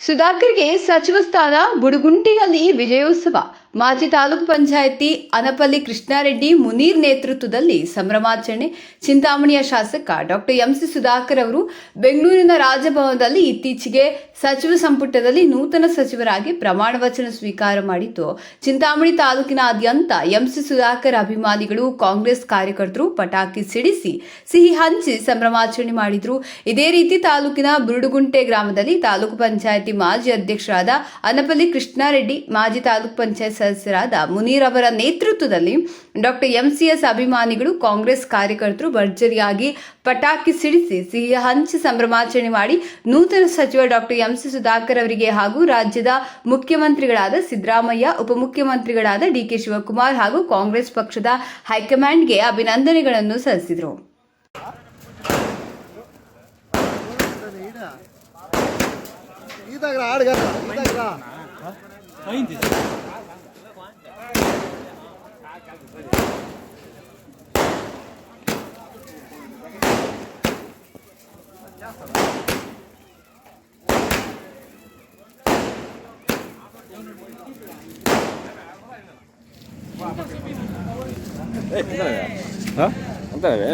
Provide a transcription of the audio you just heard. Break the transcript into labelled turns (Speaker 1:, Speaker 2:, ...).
Speaker 1: ಸುಧಾಕರ್ಗೆ ಸಚಿವ ಸ್ಥಾನ, ಬುಡಗುಂಟಿಯಲ್ಲಿ ವಿಜಯೋತ್ಸವ. ಮಾಜಿ ತಾಲೂಕು ಪಂಚಾಯಿತಿ ಅನಪಲ್ಲಿ ಕೃಷ್ಣಾರೆಡ್ಡಿ ಮುನೀರ್ ನೇತೃತ್ವದಲ್ಲಿ ಸಂಭ್ರಮಾಚರಣೆ. ಚಿಂತಾಮಣಿಯ ಶಾಸಕ ಡಾಕ್ಟರ್ ಎಂಸಿ ಸುಧಾಕರ್ ಅವರು ಬೆಂಗಳೂರಿನ ರಾಜಭವನದಲ್ಲಿ ಇತ್ತೀಚೆಗೆ ಸಚಿವ ಸಂಪುಟದಲ್ಲಿ ನೂತನ ಸಚಿವರಾಗಿ ಪ್ರಮಾಣ ವಚನ ಸ್ವೀಕಾರ ಮಾಡಿದ್ದು ಚಿಂತಾಮಣಿ ತಾಲೂಕಿನಾದ್ಯಂತ ಎಂಸಿ ಸುಧಾಕರ್ ಅಭಿಮಾನಿಗಳು, ಕಾಂಗ್ರೆಸ್ ಕಾರ್ಯಕರ್ತರು ಪಟಾಕಿ ಸಿಡಿಸಿ ಸಿಹಿ ಹಂಚಿ ಸಂಭ್ರಮಾಚರಣೆ ಮಾಡಿದ್ರು. ಇದೇ ರೀತಿ ತಾಲೂಕಿನ ಬುರುಡುಗುಂಟೆ ಗ್ರಾಮದಲ್ಲಿ ತಾಲೂಕು ಪಂಚಾಯಿತಿ ಮಾಜಿ ಅಧ್ಯಕ್ಷರಾದ ಅನಪಲ್ಲಿ ಕೃಷ್ಣಾರೆಡ್ಡಿ, ಮಾಜಿ ತಾಲೂಕ್ ಪಂಚಾಯತ್ ಸದಸ್ಯರಾದ ಮುನೀರ್ ಅವರ ನೇತೃತ್ವದಲ್ಲಿ ಡಾಕ್ಟರ್ ಎಂಸಿಎಸ್ ಅಭಿಮಾನಿಗಳು ಕಾಂಗ್ರೆಸ್ ಕಾರ್ಯಕರ್ತರು ಭರ್ಜರಿಯಾಗಿ ಪಟಾಕಿ ಸಿಡಿಸಿ ಸಿಹಿ ಹಂಚಿ ಸಂಭ್ರಮಾಚರಣೆ ಮಾಡಿ ನೂತನ ಸಚಿವ ಡಾಕ್ಟರ್ ಎಂಸಿ ಸುಧಾಕರ್ ಅವರಿಗೆ ಹಾಗೂ ರಾಜ್ಯದ ಮುಖ್ಯಮಂತ್ರಿಗಳಾದ ಸಿದ್ದರಾಮಯ್ಯ, ಉಪಮುಖ್ಯಮಂತ್ರಿಗಳಾದ ಡಿಕೆ ಶಿವಕುಮಾರ್ ಹಾಗೂ ಕಾಂಗ್ರೆಸ್ ಪಕ್ಷದ ಹೈಕಮಾಂಡ್ಗೆ ಅಭಿನಂದನೆಗಳನ್ನು ಸಲ್ಲಿಸಿದರು.
Speaker 2: ఈదాకరా ఆడుగా ఈదాకరా
Speaker 3: అయింది అంతేనా అంతేనా